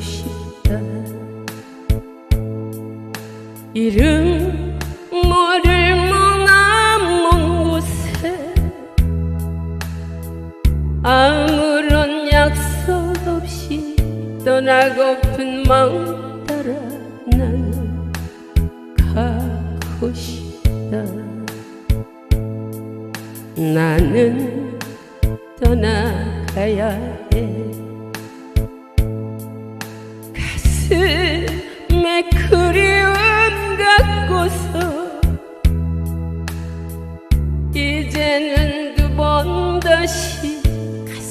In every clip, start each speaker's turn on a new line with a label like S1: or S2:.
S1: 싶다. 이름 모를 머나먼 곳에 아무런 약속 없이 떠나고픈 마음 따라 나는 가고 싶다. 나는 떠나가야 해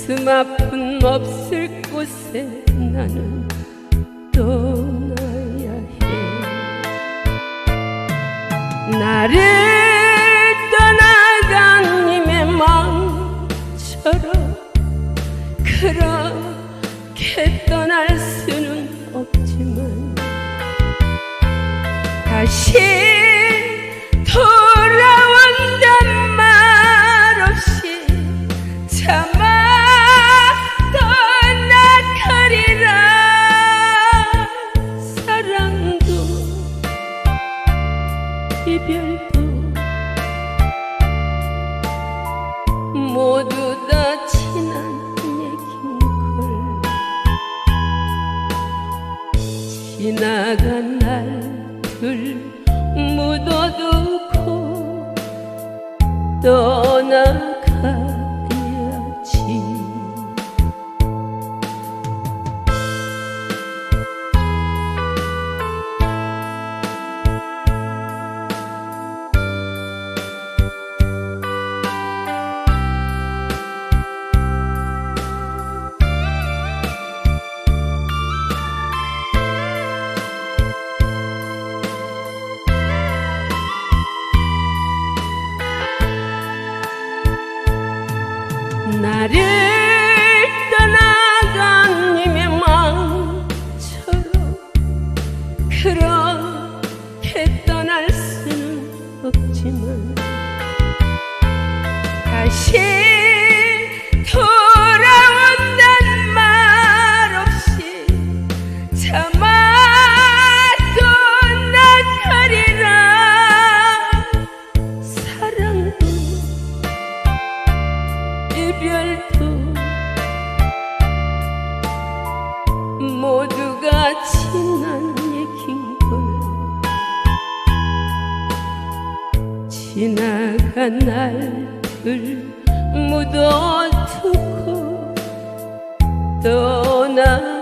S1: 가슴 아픔 없을 곳에 나는 떠나야 해. 나를 떠나간 님의 마음처럼 그렇게 떠날 수는 없지만 다시 이별도 모두 다 지난 얘긴걸. 지나간 날들 묻어두고 떠나 나를 떠나간 님의 마음처럼 그렇게 떠날 수는 없지만 다시 돌아온단 말 없이 차마 이별도 모두가 지난 얘긴걸. 지나간 날을 묻어두고 떠나